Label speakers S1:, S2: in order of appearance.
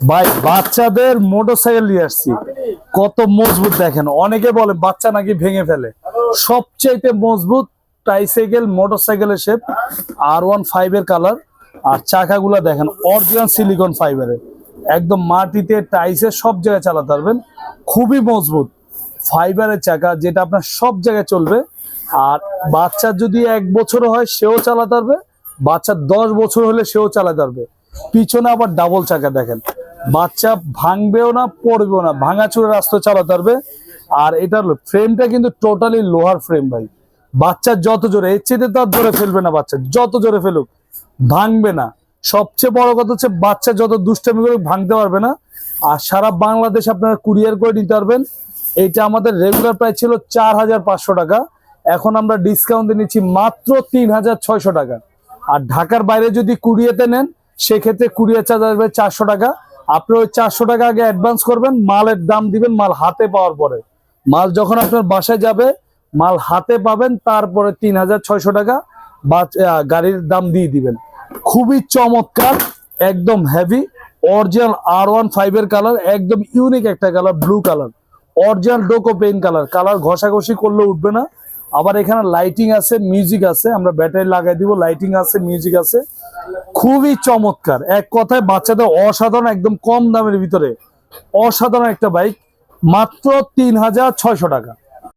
S1: ভাই, বাচ্চাদের মোটরসাইকেল নিয়ে আসছি। কত মজবুত দেখেন। অনেকে বলে বাচ্চা নাকি ভেঙে ফেলে। সবচাইতে মজবুত ট্রাইসাইকেল মোটরসাইকেলের শেপ আর ওয়ান ফাইভ এর কালার আর চাকাগুলা দেখেন অরিজিনাল সিলিকন ফাইবারের একদম মাটিতে টাইসে সব জায়গায় চালাতে পারবেন। খুবই মজবুত। ফাইবারের চাকা, যেটা আপনার সব জায়গায় চলবে। আর বাচ্চার যদি এক বছর হয়, সেও চালাতে পারবে। বাচ্চার দশ বছর হলে সেও চালাতে পারবে। পিছনে আবার ডাবল চাকা দেখেন। বাচ্চা ভাঙবেও না, পড়বেও না। ভাঙাচুরে রাস্তা চালাতে পারবে। আর এটার ফ্রেমটা কিন্তু টোটালি লোহার ফ্রেম ভাই। বাচ্চা যত জোরে, এর চেয়ে তো আর জোরে ফেলবে না বাচ্চা। যত জোরে ফেলুক, ভাঙবে না। সবচেয়ে বড় কথা হচ্ছে, বাচ্চা যত দুষ্টামি করুক, ভাঙতে পারবে না। আর সারা বাংলাদেশ আপনারা কুরিয়ার করে নিতে পারবেন। এইটা আমাদের রেগুলার প্রাইস ছিল চার হাজার পাঁচশো টাকা। এখন আমরা ডিসকাউন্টে নিচ্ছি মাত্র তিন হাজার ছয়শো টাকা। আর ঢাকার বাইরে যদি কুরিয়াতে নেন, সেক্ষেত্রে কুরিয়ার চার্জ আসবে চারশো টাকা। আপনি ওই চারশো টাকা আগে অ্যাডভান্স করবেন, মালের দাম দিবেন, মাল হাতে পাওয়ার পরে। মাল যখন আপনার বাসায় যাবে, মাল হাতে পাবেন, তারপরে তিন হাজার ছয়শো টাকা বা গাড়ির দাম দিয়ে দিবেন। খুবই চমৎকার, একদম heavy original R one five এর কালার একদম ইউনিক একটা colour blue colour original Duco paint colour colour ঘষাঘষি করলে উঠবে না। আবার এখানে লাইটিং আছে মিউজিক আছে, আমরা ব্যাটারি লাগাই দিব লাইটিং আছে মিউজিক আছে। খুবই চমৎকার। এক কথায় বাচ্চাদের অসাধারণ, একদম কম দামের ভিতরে অসাধারণ একটা বাইক, মাত্র তিন হাজার ছয়শো টাকা।